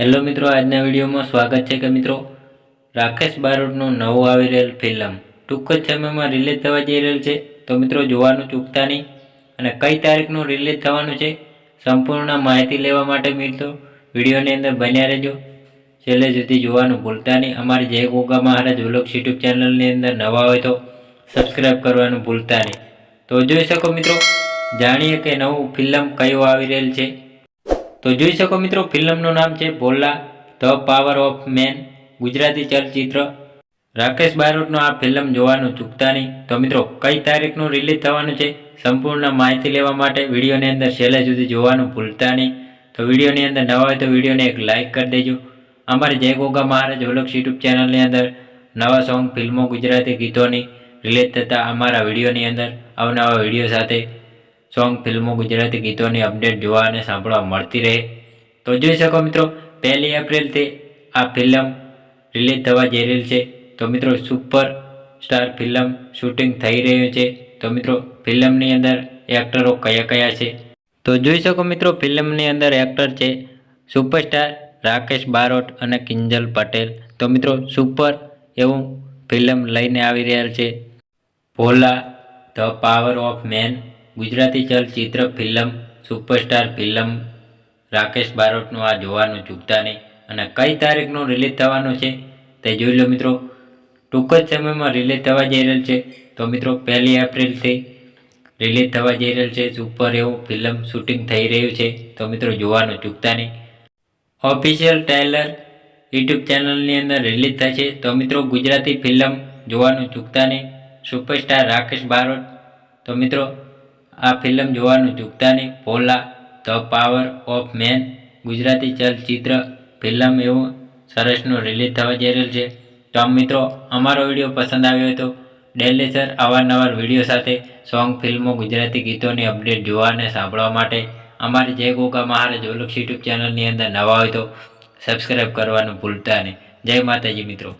Hello મિત્રો, આજના વિડીયોમાં સ્વાગત છે કે મિત્રો, રાકેશ બારોટનો નવું આવી રહેલ ફિલ્મ. ટૂંક જ સમયમાં રિલીઝ થવા જઈ રહેલ છે. તો મિત્રો, જોવાનું ચૂકતા નહીં અને કઈ તારીખનું રિલીઝ થવાનું છે, સંપૂર્ણ માહિતી લેવા માટે મિત્રો, વિડીયોની અંદર બન્યા રહેજો. છેલ્લે સુધી જોવાનું ભૂલતા નહીં. અમારી જય ગોગા મહારાજ વ્લોગ્સ યુટ્યુબ ચેનલની અંદર નવા હોય તો સબસ્ક્રાઈબ કરવાનું ભૂલતા નહીં. તો જોઈ શકો મિત્રો, જાણીએ કે નવું ફિલ્મ કયું આવી રહેલ છે. તો જોઈ શકો મિત્રો, ફિલ્મનું નામ છે Bhola, the power of man, Gujarati ચલચિત્ર. રાકેશ બારોટનો આ ફિલ્મ જોવાનું ચૂકતા નહીં. તો મિત્રો, કઈ તારીખનું રિલીઝ થવાનું છે, સંપૂર્ણ માહિતી લેવા માટે વિડીયોની અંદર છેલ્લે સુધી જોવાનું ભૂલતા નહીં. તો વિડીયોની અંદર નવા હોય તો વિડીયોને એક લાઇક કરી દેજો. અમારી જય ગોગા મહારાજ ઓલક્ષ યુટ્યુબ ચેનલની અંદર નવા સોંગ, ફિલ્મો, ગુજરાતી ગીતોની રિલીઝ થતા અમારા વિડીયોની અંદર અવનવા વીડિયો સાથે સોંગ, ફિલ્મો, ગુજરાતી ગીતોની અપડેટ જોવા અને સાંભળવા મળતી રહે. તો જોઈ શકો મિત્રો, પહેલી એપ્રિલથી આ ફિલ્મ રિલીઝ થવા જઈ રહેલ છે. તો મિત્રો, સુપર સ્ટાર ફિલ્મ શૂટિંગ થઈ રહ્યું છે. તો મિત્રો, ફિલ્મની અંદર એક્ટરો કયા કયા છે? તો જોઈ શકો મિત્રો, ફિલ્મની અંદર એક્ટર છે સુપરસ્ટાર રાકેશ બારોટ અને કિંજલ પટેલ. તો મિત્રો, સુપર એવું ફિલ્મ લઈને આવી રહ્યા છે. Bhola, the power of man. Gujarati ચલચિત્ર ફિલ્મ, સુપરસ્ટાર ફિલ્મ, રાકેશ બારોટનું આ જોવાનું ચૂકતા નહીં અને કઈ તારીખનું રિલીઝ થવાનું છે તે જોઈ લો મિત્રો. ટૂંક જ સમયમાં રિલીઝ થવા જઈ રહેલ છે. તો મિત્રો, પહેલી એપ્રિલથી રિલીઝ થવા જઈ રહેલ છે. સુપર એવું ફિલ્મ શૂટિંગ થઈ રહ્યું છે. તો મિત્રો, જોવાનું ચૂકતા નહીં. ઓફિશિયલ ટ્રેલર યુટ્યુબ ચેનલની અંદર રિલીઝ થશે તો મિત્રો, ગુજરાતી ફિલ્મ જોવાનું ચૂકતા નહીં. સુપરસ્ટાર રાકેશ બારોટ. તો મિત્રો આ ફિલ્મ જોવાનું ચૂકતા નહીં. Bhola the power of man, Gujarati ચલચિત્ર ફિલ્મ એવું સરસનું રિલીઝ થવા જઈ રહ્યું છે. તો આમ મિત્રો, અમારો વીડિયો પસંદ આવ્યો હોય તો ડેલી સર અવારનવાર વીડિયો સાથે સોંગ, ફિલ્મો, ગુજરાતી ગીતોની અપડેટ જોવા અને સાંભળવા માટે અમારી જય ગોગા મહારાજ ઓલક્ષ યુટ્યુબ ચેનલની અંદર નવા હોય તો સબસ્ક્રાઈબ કરવાનું ભૂલતા નહીં. જય માતાજી મિત્રો.